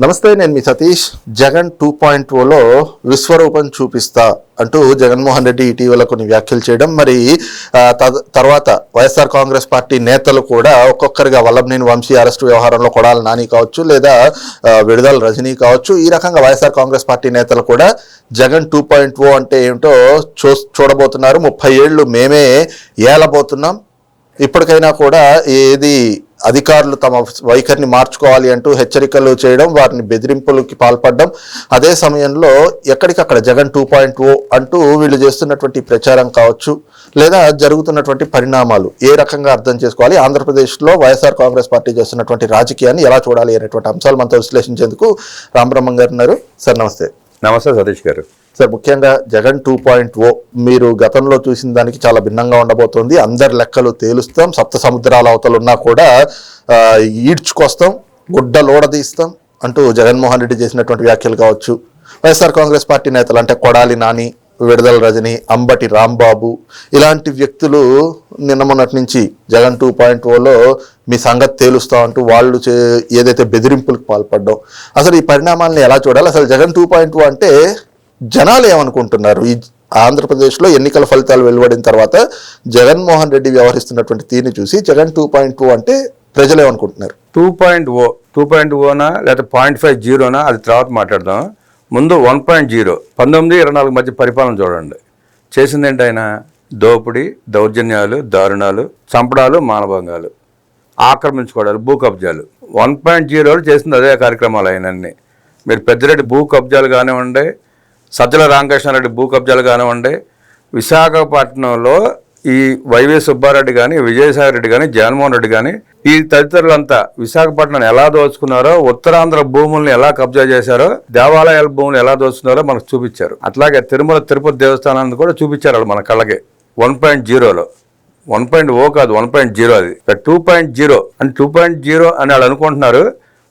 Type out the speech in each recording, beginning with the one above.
నమస్తే నేను మీ సతీష్. జగన్ టూ పాయింట్ ఓలో విశ్వరూపం చూపిస్తా అంటూ జగన్మోహన్ రెడ్డి ఇటీవల కొన్ని వ్యాఖ్యలు చేయడం. మరి తర్వాత వైఎస్ఆర్ కాంగ్రెస్ పార్టీ నేతలు కూడా ఒక్కొక్కరిగా వల్లభనేని వంశీ అరెస్టు వ్యవహారంలో కొడాల నాని కావచ్చు లేదా విడుదల రజనీ కావచ్చు ఈ రకంగా వైఎస్ఆర్ కాంగ్రెస్ పార్టీ నేతలు కూడా జగన్ టూ పాయింట్ ఓ అంటే ఏమిటో చూ చూడబోతున్నారు. ముప్పై ఏళ్ళు మేమే ఏలబోతున్నాం. ఇప్పటికైనా కూడా ఏది అధికారులు తమ వైఖరిని మార్చుకోవాలి అంటూ హెచ్చరికలు చేయడం వారిని బెదిరింపులకి పాల్పడడం. అదే సమయంలో ఎక్కడికక్కడ జగన్ టూ పాయింట్ ఓ అంటూ వీళ్ళు చేస్తున్నటువంటి ప్రచారం కావచ్చు లేదా జరుగుతున్నటువంటి పరిణామాలు ఏ రకంగా అర్థం చేసుకోవాలి ఆంధ్రప్రదేశ్లో వైఎస్ఆర్ కాంగ్రెస్ పార్టీ చేస్తున్నటువంటి రాజకీయాన్ని ఎలా చూడాలి అనేటువంటి అంశాలు మనతో విశ్లేషించేందుకు రామబ్రహ్మం గారు ఉన్నారు. సార్ నమస్తే. నమస్తే సతీష్ గారు. సార్ ముఖ్యంగా జగన్ టూ పాయింట్ ఓ మీరు గతంలో చూసిన దానికి చాలా భిన్నంగా ఉండబోతోంది. అందరి లెక్కలు తేలుస్తాం. సప్త సముద్రాల అవతలు ఉన్నా కూడా ఈడ్చుకొస్తాం గుడ్డ లోడదీస్తాం అంటూ జగన్మోహన్ రెడ్డి చేసినటువంటి వ్యాఖ్యలు కావచ్చు. వైఎస్ఆర్ కాంగ్రెస్ పార్టీ నేతలు అంటే కొడాలి నాని విడుదల రజని అంబటి రాంబాబు ఇలాంటి వ్యక్తులు నిన్న మొన్నటి నుంచి జగన్ టూ పాయింట్ ఓలో మీ సంగతి తేలుస్తా అంటూ వాళ్ళు చే ఏదైతే బెదిరింపులకు పాల్పడ్డం. అసలు ఈ పరిణామాలను ఎలా చూడాలి? అసలు జగన్ టూ పాయింట్ ఓ అంటే జనాలు ఏమనుకుంటున్నారు? ఈ ఆంధ్రప్రదేశ్లో ఎన్నికల ఫలితాలు వెలువడిన తర్వాత జగన్మోహన్ రెడ్డి వ్యవహరిస్తున్నటువంటి తీరుని చూసి జగన్ టూ పాయింట్ టూ అంటే ప్రజలు ఏమనుకుంటున్నారు? Two point O two point ఓనా లేకపోతే పాయింట్ ఫైవ్ జీరోనా? అది తర్వాత మాట్లాడదాం. ముందు వన్ పాయింట్ జీరో. పంతొమ్మిది ఇరవై నాలుగు మధ్య పరిపాలన చూడండి. చేసింది ఏంటి ఆయన? దోపిడీ దౌర్జన్యాలు దారుణాలు చంపడాలు మానభంగాలు ఆక్రమించుకోవడాలు భూ కబ్జాలు. వన్ పాయింట్ జీరోలు చేసింది అదే కార్యక్రమాలు ఆయనన్నీ. మీరు పెద్దిరెడ్డి భూ కబ్జాలు కానివ్వండి సజ్జల రామకృష్ణారెడ్డి భూ కబ్జాలు కానివ్వండి విశాఖపట్నంలో ఈ వైవే సుబ్బారెడ్డి కానీ విజయసాయి రెడ్డి కానీ జగన్మోహన్ రెడ్డి కానీ ఈ తదితరులంతా విశాఖపట్నం ఎలా దోచుకున్నారో ఉత్తరాంధ్ర భూముల్ని ఎలా కబ్జా చేశారో దేవాలయాల భూములు ఎలా దోచుకున్నారో మనకు చూపించారు. అట్లాగే తిరుమల తిరుపతి దేవస్థానాన్ని కూడా చూపించారు వాళ్ళు మన కళ్ళకి. వన్ పాయింట్ జీరోలో వన్ పాయింట్ ఓ కాదు వన్ పాయింట్ జీరో అది. టూ పాయింట్ జీరో అని టూ పాయింట్ జీరో అని వాళ్ళు అనుకుంటున్నారు.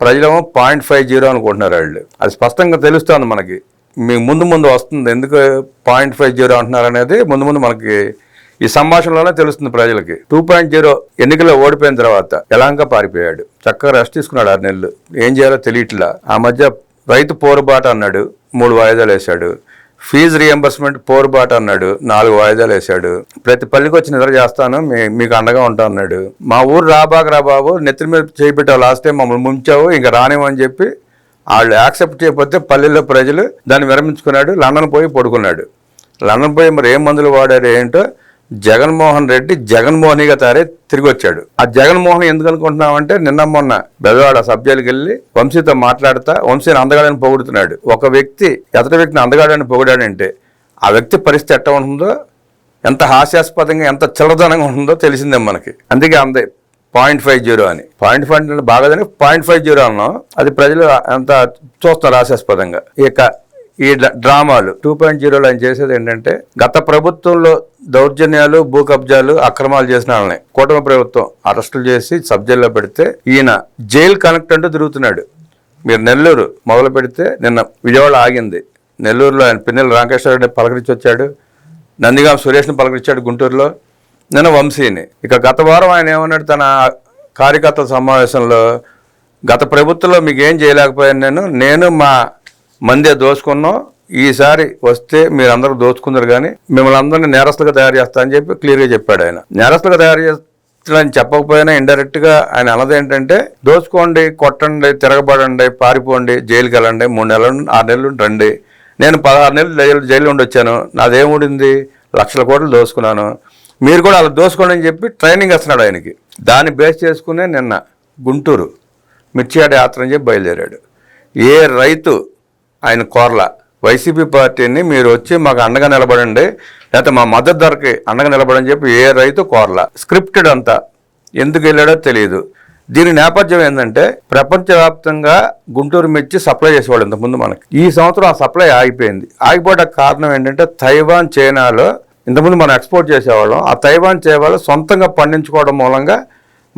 ప్రజలేమో పాయింట్ ఫైవ్ జీరో అనుకుంటున్నారు వాళ్ళు. అది స్పష్టంగా తెలుస్తుంది మనకి. మీకు ముందు ముందు వస్తుంది. ఎందుకు పాయింట్ ఫైవ్ జీరో అంటున్నారు అనేది ముందు ముందు మనకి ఈ సంభాషణలోనే తెలుస్తుంది ప్రజలకి. టూ పాయింట్ జీరో ఎన్నికల్లో ఓడిపోయిన తర్వాత ఎలాంక పారిపోయాడు? చక్కగా రెస్ట్ తీసుకున్నాడు ఆరు నెలలు. ఏం చేయాలో తెలియట్లా. ఆ మధ్య రైతు పోరుబాట అన్నాడు మూడు వాయిదాలు వేశాడు. ఫీజు రియంబర్స్మెంట్ పోరుబాట అన్నాడు నాలుగు వాయిదాలు వేశాడు. ప్రతి పల్లికి వచ్చి నిద్ర చేస్తాను మీకు అండగా ఉంటా అన్నాడు. మా ఊరు రాబాక రా బాబు నెత్తి మీద చేపెట్టావు లాస్ట్ టైం మమ్మల్ని ముంచావు ఇంకా రానివ్వని చెప్పి వాళ్ళు యాక్సెప్ట్ చేయకపోతే పల్లెల్లో ప్రజలు దాన్ని విరమించుకున్నాడు లండన్ పోయి పడుకున్నాడు. లండన్ పోయి మరి ఏ మందులు వాడారు ఏంటో జగన్మోహన్ రెడ్డి జగన్మోహనిగా తయారై తిరిగి వచ్చాడు ఆ జగన్మోహన్ ఎందుకు అనుకుంటున్నామంటే నిన్న మొన్న బెదవాడ సభ్యులకు వెళ్ళి వంశీతో మాట్లాడుతా వంశీని అందగాడని పొగుడుతున్నాడు. ఒక వ్యక్తి ఎతటి వ్యక్తిని అందగాడని పొగిడాడంటే ఆ వ్యక్తి పరిస్థితి ఎట్ట ఉంటుందో ఎంత హాస్యాస్పదంగా ఎంత చిల్లదనంగా ఉంటుందో తెలిసిందే మనకి. అందుకే అందే పాయింట్ ఫైవ్ జీరో అని. పాయింట్ ఫైవ్ అంటే బాగాదని పాయింట్ ఫైవ్ జీరో అన్నాం. అది ప్రజలు అంత చూస్తారు హాస్యాస్పదంగా. ఇక ఈ డ్రా- డ్రామాలు టూ పాయింట్ జీరోలో ఆయన చేసేది ఏంటంటే గత ప్రభుత్వంలో దౌర్జన్యాలు భూ కబ్జాలు అక్రమాలు చేసిన వాళ్ళని కూటమి ప్రభుత్వం అరెస్టులు చేసి సబ్ జైల్లో పెడితే ఈయన జైలు కనెక్ట్ అంటూ తిరుగుతున్నాడు. మీరు నెల్లూరు మొదలు పెడితే నిన్న విజయవాడ ఆగింది. నెల్లూరులో ఆయన పిన్నెల రామకృష్ణారెడ్డి పలకరించి వచ్చాడు. నందిగాం సురేష్ని పలకరించాడు గుంటూరులో. నిన్న వంశీని. ఇక గత వారం ఆయన ఏమన్నాడు? తన కార్యకర్తల సమావేశంలో గత ప్రభుత్వంలో మీకు ఏం చేయలేకపోయాను నేను. నేను మా మందే దోచుకున్నాం. ఈసారి వస్తే మీరందరూ దోచుకున్నారు కానీ మిమ్మల్ని అందరినీ నేరస్తులుగా తయారు చేస్తా అని చెప్పి క్లియర్గా చెప్పాడు ఆయన. నేరస్తులుగా తయారు చేస్తాడని చెప్పకపోయినా ఇండైరెక్ట్గా ఆయన అన్నది ఏంటంటే దోచుకోండి కొట్టండి తిరగబడండి పారిపోండి జైలుకి వెళ్ళండి మూడు నెలలు ఆరు నెలలు రండి నేను పదహారు నెలలు జైలు జైలు ఉండి వచ్చాను. నాదేముడింది లక్షల కోట్లు దోసుకున్నాను మీరు కూడా అలా దోసుకోండి అని చెప్పి ట్రైనింగ్ ఇస్తున్నాడు ఆయనకి. దాన్ని బేస్ చేసుకునే నిన్న గుంటూరు మిర్చియాడ యాత్ర అని చెప్పి బయలుదేరాడు. ఏ రైతు ఆయన కోరల. వైసీపీ పార్టీని మీరు వచ్చి మాకు అండగా నిలబడండి లేకపోతే మా మద్దతు ధరకి అండగా నిలబడని చెప్పి ఏ రైతు కోరల. స్క్రిప్టెడ్ అంతా. ఎందుకు వెళ్ళాడో తెలియదు. దీని నేపథ్యం ఏంటంటే ప్రపంచవ్యాప్తంగా గుంటూరు మిర్చి సప్లై చేసేవాళ్ళు ఇంతకుముందు మనకి. ఈ సంవత్సరం ఆ సప్లై ఆగిపోయింది. ఆగిపోవడానికి కారణం ఏంటంటే తైవాన్ చైనాలో ఇంతకుముందు మనం ఎక్స్పోర్ట్ చేసేవాళ్ళం. ఆ తైవాన్ చేయవాళ్ళు సొంతంగా పండించుకోవడం మూలంగా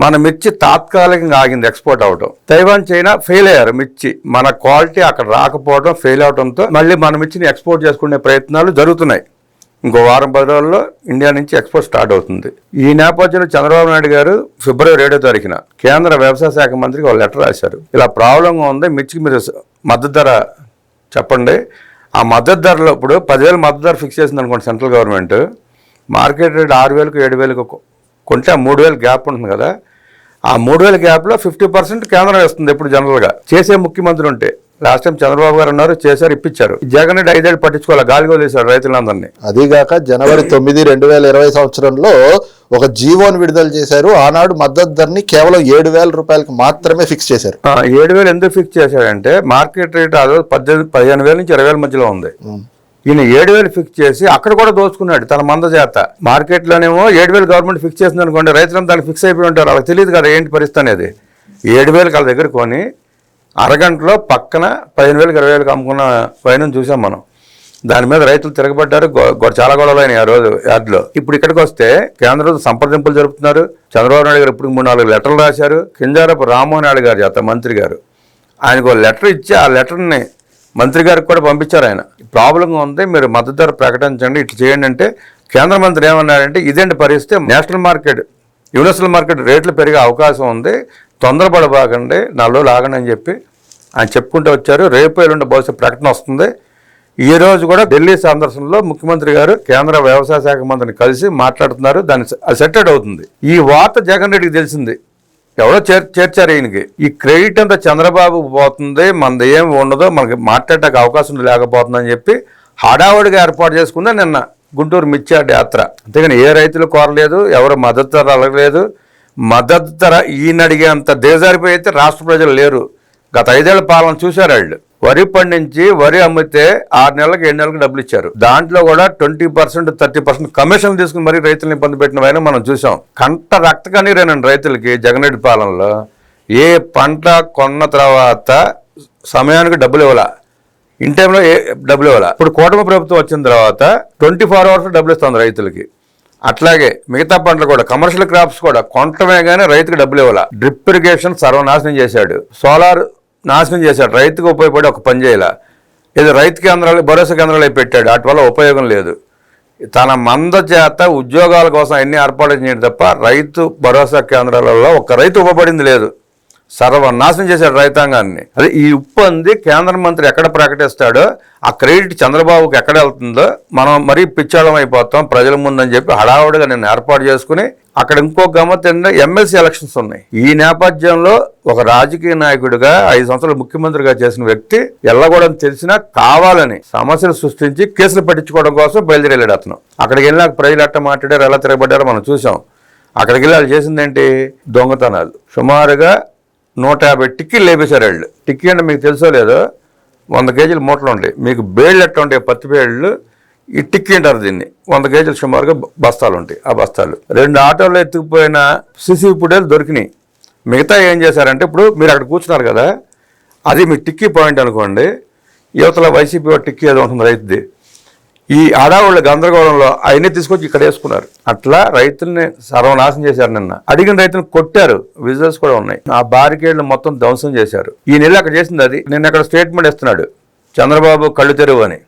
మన మిర్చి తాత్కాలికంగా ఆగింది ఎక్స్పోర్ట్ అవడం తైవాన్ చైనా ఫెయిల్ అయ్యారు మిర్చి. మన క్వాలిటీ అక్కడ రాకపోవడం ఫెయిల్ అవడంతో మళ్ళీ మన మిర్చిని ఎక్స్పోర్ట్ చేసుకునే ప్రయత్నాలు జరుగుతున్నాయి. ఇంకో వారం పది రోజుల్లో ఇండియా నుంచి ఎక్స్పోర్ట్ స్టార్ట్ అవుతుంది. ఈ నేపథ్యంలో చంద్రబాబు నాయుడు గారు ఫిబ్రవరి ఏడో తారీఖున కేంద్ర వ్యవసాయ శాఖ మంత్రికి ఒక లెటర్ రాశారు. ఇలా ప్రాబ్లంగా ఉంది మిర్చికి మీరు మద్దతు ధర చెప్పండి. ఆ మద్దతు ధరలో ఇప్పుడు పదివేలు మద్దతు ధర ఫిక్స్ చేసింది అనుకోండి సెంట్రల్ గవర్నమెంట్. మార్కెట్ రేట్ ఆరు వేలకు ఏడు వేలకు కొంటే ఆ మూడు వేలు గ్యాప్ ఉంటుంది కదా. ఆ మూడు వేల గ్యాప్లో ఫిఫ్టీ పర్సెంట్ కేంద్రం వేస్తుంది ఎప్పుడు జనరల్గా. చేసే ముఖ్యమంత్రి ఉంటే. లాస్ట్ టైం చంద్రబాబు గారు ఉన్నారు చేశారు ఇప్పించారు జగన్ రెడ్డి ఐదేళ్ళు పట్టించుకోవాలి? గాలిగో తీశాడు రైతులందరినీ. అదీగాక జనవరి తొమ్మిది రెండు వేల ఇరవై సంవత్సరంలో ఒక జీవోని విడుదల చేశారు. ఆనాడు మద్దతు ధరని కేవలం ఏడు వేల రూపాయలకు మాత్రమే ఫిక్స్ చేశారు. ఆ, ఏడు వేలు ఎందుకు ఫిక్స్ చేశాడంటే మార్కెట్ రేట్ అదో పద్దెనిమిది పదిహేను వేల నుంచి ఇరవై వేల మధ్యలో ఉంది. ఈయన ఏడు వేలు ఫిక్స్ చేసి అక్కడ కూడా దోచుకున్నాడు తన మంద చేత. మార్కెట్లోనేమో ఏడు వేలు గవర్నమెంట్ ఫిక్స్ చేసింది అనుకోండి రైతులంతా దానికి ఫిక్స్ అయిపోయి ఉంటారు. వాళ్ళకి తెలియదు కదా ఏంటి పరిస్థితి అనేది. ఏడు వేలు వాళ్ళ దగ్గర కొని అరగంటలో పక్కన పదిహేను వేలకు ఇరవై వేలకు అమ్ముకున్న పైన చూసాం మనం. దాని మీద రైతులు తిరగబడ్డారు. గొ- చాలా గొడవలు అయినాయి ఆ రోజు యార్డ్లో. ఇప్పుడు ఇక్కడికి వస్తే కేంద్రం సంప్రదింపులు జరుపుతున్నారు. చంద్రబాబు నాయుడు గారు ఇప్పుడు మూడు నాలుగు లెటర్లు రాశారు. కింజారపు రామ్మోహన్ నాయుడు గారు చేత మంత్రి గారు. ఆయనకు ఒక లెటర్ ఇచ్చి ఆ లెటర్ని మంత్రి గారికి కూడా పంపించారు ఆయన. ప్రాబ్లంగా ఉంది మీరు మద్దతు ధర ప్రకటించండి ఇట్లా చేయండి అంటే కేంద్ర మంత్రి ఏమన్నారంటే ఇదేంటి పరిస్థితి? నేషనల్ మార్కెట్ యూనివర్సల్ మార్కెట్ రేట్లు పెరిగే అవకాశం ఉంది తొందరపడబాకండి నాలో లాగండి అని చెప్పి ఆయన చెప్పుకుంటూ వచ్చారు. రేపు ఎల్లుండి బహుశా ప్రకటన వస్తుంది. ఈ రోజు కూడా ఢిల్లీ సందర్శనలో ముఖ్యమంత్రి గారు కేంద్ర వ్యవసాయ శాఖ మంత్రిని కలిసి మాట్లాడుతున్నారు. దాన్ని సెటెడ్ అవుతుంది. ఈ వార్త జగన్ రెడ్డికి తెలిసింది. ఎవరో చేర్ చేర్చారు ఈయనకి. ఈ క్రెడిట్ అంతా చంద్రబాబు పోతుంది మనది ఏమి ఉండదో మనకి మాట్లాడటానికి అవకాశం లేకపోతుందని చెప్పి హడావుడిగా ఏర్పాటు చేసుకుందా నిన్న గుంటూరు మిర్చాడ్ యాత్ర. అంతేగాని ఏ రైతులు కోరలేదు ఎవరు మద్దతు ధర అడగలేదు. మద్దతు ధర ఈయన అడిగేంత దేజారిపోయి అయితే రాష్ట్ర ప్రజలు లేరు. గత ఐదేళ్ళ పాలన చూశారు వాళ్ళు. వరి పండించి వరి అమ్మితే ఆరు నెలలకు ఏడు నెలలకు డబ్బులు ఇచ్చారు. దాంట్లో కూడా twenty percent thirty percent commission తీసుకుని మరీ రైతులను ఇబ్బంది పెట్టిన మనం చూసాం. కంట రక్త కనీరేనండి రైతులకి జగన్రెడ్డి పాలనలో. ఏ పంట కొన్న తర్వాత సమయానికి డబ్బులు ఇవ్వాల. ఇన్ టైంలో ఏ డబ్బులు ఇవ్వాల. ఇప్పుడు కూటమి ప్రభుత్వం వచ్చిన తర్వాత ట్వంటీ ఫోర్ అవర్స్ డబ్బులు ఇస్తుంది రైతులకి. అట్లాగే మిగతా పంటలు కూడా కమర్షియల్ క్రాప్స్ కూడా కొంటమే కానీ రైతుకి డబ్బులు ఇవ్వాల. డ్రిప్ ఇరిగేషన్ సర్వనాశనం చేశాడు. సోలార్ నాశనం చేశాడు. రైతుకు ఉపయోగపడి ఒక పని చేయాల. ఇది రైతు కేంద్రాలు భరోసా కేంద్రాలు పెట్టాడు. వాటి వల్ల ఉపయోగం లేదు. తన మంద చేత ఉద్యోగాల కోసం అన్ని ఏర్పాటు చేయడం తప్ప రైతు భరోసా కేంద్రాలలో ఒక రైతు ఉపపడింది లేదు. సర్వనాశనం చేశాడు రైతాంగాన్ని. అదే ఈ ఇబ్బంది కేంద్ర మంత్రి ఎక్కడ ప్రకటిస్తాడో ఆ క్రెడిట్ చంద్రబాబుకి ఎక్కడ వెళ్తుందో మనం మరీ పిచ్చాళం అయిపోతాం ప్రజల ముందని చెప్పి హడావుడిగా నేను ఏర్పాటు చేసుకుని అక్కడ ఇంకో గమ్మత్ ఏంటంటే ఎమ్మెల్సీ ఎలక్షన్స్ ఉన్నాయి. ఈ నేపథ్యంలో ఒక రాజకీయ నాయకుడిగా ఐదు సంవత్సరాలు ముఖ్యమంత్రిగా చేసిన వ్యక్తి ఎల్లగూడని తెలిసినా కావాలని సమస్యలు సృష్టించి కేసులు పట్టించుకోవడం కోసం బయలుదేరాడు అతను. అక్కడికి వెళ్ళినాక ప్రజలు అట్ట మాట్లాడారు ఎలా తిరగబడ్డారో మనం చూసాం. అక్కడికి వెళ్ళి వాళ్ళు చేసిందేంటి దొంగతనాలు. సుమారుగా నూట యాభై టిక్కీలు లేపేశారు వాళ్ళు. టిక్కీ అంటే మీకు తెలుసో లేదో? వంద కేజీలు మూటలు ఉంటాయి మీకు బేళ్ళు ఎట్లా ఉంటాయి పత్తి బేళ్ళు ఈ టిక్కీ అంటారు దీన్ని. వంద కేజీలు సుమారుగా బస్తాలు ఉంటాయి. ఆ బస్తాలు. రెండు ఆటోలు ఎత్తుకుపోయిన సిసి పుడేలు దొరికినాయి. మిగతా ఏం చేశారంటే ఇప్పుడు మీరు అక్కడ కూర్చున్నారు కదా అది మీ టిక్కీ పాయింట్ అనుకోండి. యువతల వైసీపీ టిక్కీ ఏదో ఉంటుంది రైతుది. ఈ ఆడవాళ్ళ గందరగోళంలో అవన్నీ తీసుకొచ్చి ఇక్కడ వేసుకున్నారు. అట్లా రైతుల్ని సర్వనాశం చేశారు నిన్న. అడిగిన రైతులను కొట్టారు. విజువల్స్ కూడా ఉన్నాయి. ఆ బారికేడ్లు మొత్తం ధ్వంసం చేశారు. ఈ నెల అక్కడ చేసింది అది. నిన్న అక్కడ స్టేట్మెంట్ ఇస్తున్నాడు. చంద్రబాబు కళ్ళు తెరువు అని.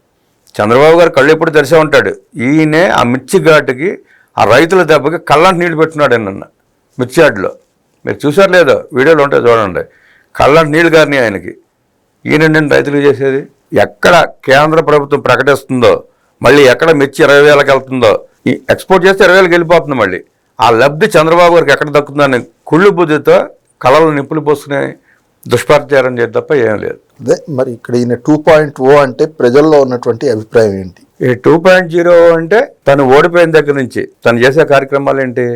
చంద్రబాబు గారు కళ్ళు ఎప్పుడు తెరిసే ఉంటాడు. ఈయనే ఆ మిర్చి ఘాటుకి ఆ రైతుల దెబ్బకి కళ్ళంటి నీళ్ళు పెట్టున్నాడు నిన్న మిర్చి యార్డులో మీరు చూసారు లేదో? వీడియోలు ఉంటాయి చూడండి. కళ్ళంటి నీళ్ళు గారిని ఆయనకి. ఈయన నేను రైతులు చేసేది? ఎక్కడ కేంద్ర ప్రభుత్వం ప్రకటిస్తుందో మళ్ళీ ఎక్కడ మిర్చి ఇరవై వేలకు వెళ్తుందో ఈ ఎక్స్పోర్ట్ చేస్తే ఇరవై వేలకు వెళ్ళిపోతుంది మళ్ళీ. ఆ లబ్ధి చంద్రబాబు గారికి ఎక్కడ దక్కుతుందని కుళ్ళు బుద్ధితో కళలు నిప్పులు పోసుకునే దుష్ప్రచారం చేయడం తప్ప ఏం లేదు. అదే మరి ఇక్కడ ఈయన టూ పాయింట్ ఓ అంటే ప్రజల్లో ఉన్నటువంటి అభిప్రాయం ఏంటి? ఈ టూ పాయింట్ జీరో అంటే తను ఓడిపోయిన దగ్గర నుంచి తను చేసే కార్యక్రమాలు ఏంటి?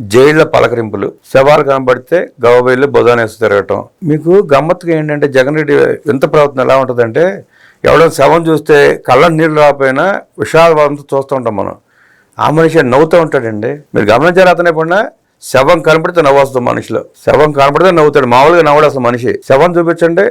జైళ్ళ పలకరింపులు శవాలు కనబడితే గవబైలు బుధానేసి తిరగటం. మీకు గమ్మత్తుగా ఏంటంటే జగన్ రెడ్డి ఎంత ప్రవర్తన ఎలా ఉంటుందంటే ఎవడో శవం చూస్తే కళ్ళ నీళ్ళు రాకపోయినా విషాదవాదంతో చూస్తూ ఉంటాం మనం. ఆ మనిషి నవ్వుతూ ఉంటాడండి. మీరు గమనించారు అతనే పడినా శవం కనపడితే నవ్వస్తుంది మనిషిలో. శవం కనపడితే నవ్వుతాడు. మామూలుగా నవ్వడు అసలు మనిషి. శవం చూపించండి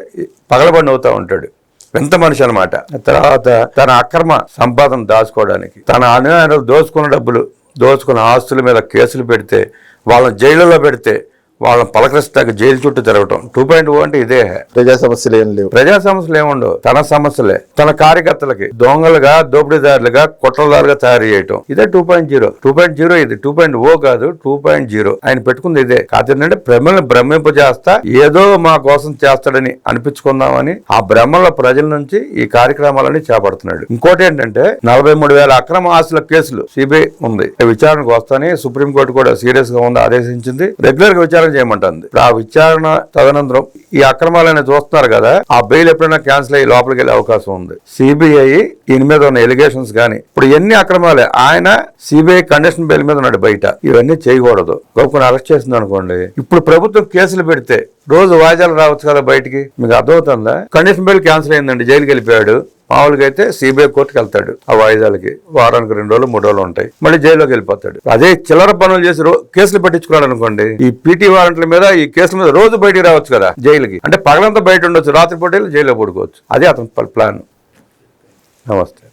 పగలబడి నవ్వుతూ ఉంటాడు. వింత మనిషి అనమాట తర్వాత తన అక్రమ సంపాదన దాచుకోవడానికి తన అనుయాయులు దోచుకున్న డబ్బులు దోచుకున్న ఆస్తుల మీద కేసులు పెడితే వాళ్ళని జైలులో పెడితే వాళ్ళని పలకరిస్తాక జైలు చుట్టూ తిరగటం. టూ పాయింట్ ఓ అంటే ఇదే. ప్రజా సమస్యలు ఏం లేవు. ప్రజా సమస్యలు ఏముండవు తన సమస్యలే. తన కార్యకర్తలకి దొంగలుగా దోపిడీదారులుగా కుట్రదారులుగా తయారు చేయటం. ఇదే two point zero. Two point zero ఇది. టూ పాయింట్ ఓ కాదు టూ పాయింట్ జీరో. ఆయన పెట్టుకుంది ఇదే. కాదంటే భ్రమలను భ్రమింపజేస్తా ఏదో మా కోసం చేస్తాడని అనిపించుకుందామని ఆ భ్రమల ప్రజల నుంచి ఈ కార్యక్రమాలని చేపడుతున్నాడు. ఇంకోటి ఏంటంటే నలభై మూడు వేల అక్రమ ఆస్తుల కేసులు సిబిఐ ఉంది. విచారణకు వస్తానే సుప్రీంకోర్టు కూడా సీరియస్గా ఉంది ఆదేశించింది. రెగ్యులర్గా విచారణ చేయమంటుంది. ఆ విచారణ తదనంతరం ఈ అక్రమాలని చూస్తున్నారు కదా ఆ బెయిల్ ఎప్పుడైనా క్యాన్సిల్ అయ్యి లోపలికి వెళ్ళే అవకాశం ఉంది. సిబిఐ దీని మీద ఉన్న ఎలిగేషన్స్ కానీ ఇప్పుడు ఎన్ని అక్రమాలే ఆయన సిబిఐ కండిషన్ బెయిల్ మీద ఉన్నాడు బయట ఇవన్నీ చేయకూడదు. గొప్పని అరెస్ట్ చేసింది అనుకోండి. ఇప్పుడు ప్రభుత్వం కేసులు పెడితే రోజు వాయిదాలు రావచ్చు కదా బయటికి? మీకు అర్థమవుతుందా? కండిషన్ బెయిల్ క్యాన్సిల్ అయిందండి జైలుకి వెళ్ళిపోయాడు. మామూలుగా అయితే సిబిఐ కోర్టుకి వెళ్తాడు ఆ వాయిదాలకి. వారానికి రెండు రోజులు మూడు రోజులు ఉంటాయి. మళ్ళీ జైల్లోకి వెళ్ళిపోతాడు. అదే చిల్లర పనులు చేసి రో- కేసులు పెట్టించుకున్నాడు అనుకోండి ఈ పీటీ వారెంట్ల మీద ఈ కేసుల మీద రోజు బయటికి రావచ్చు కదా జైలుకి. అంటే పగలంతా బయట ఉండొచ్చు రాత్రిపూట వెళ్ళి జైల్లో పడుకోవచ్చు. అదే అతని ప్లాన్. నమస్తే.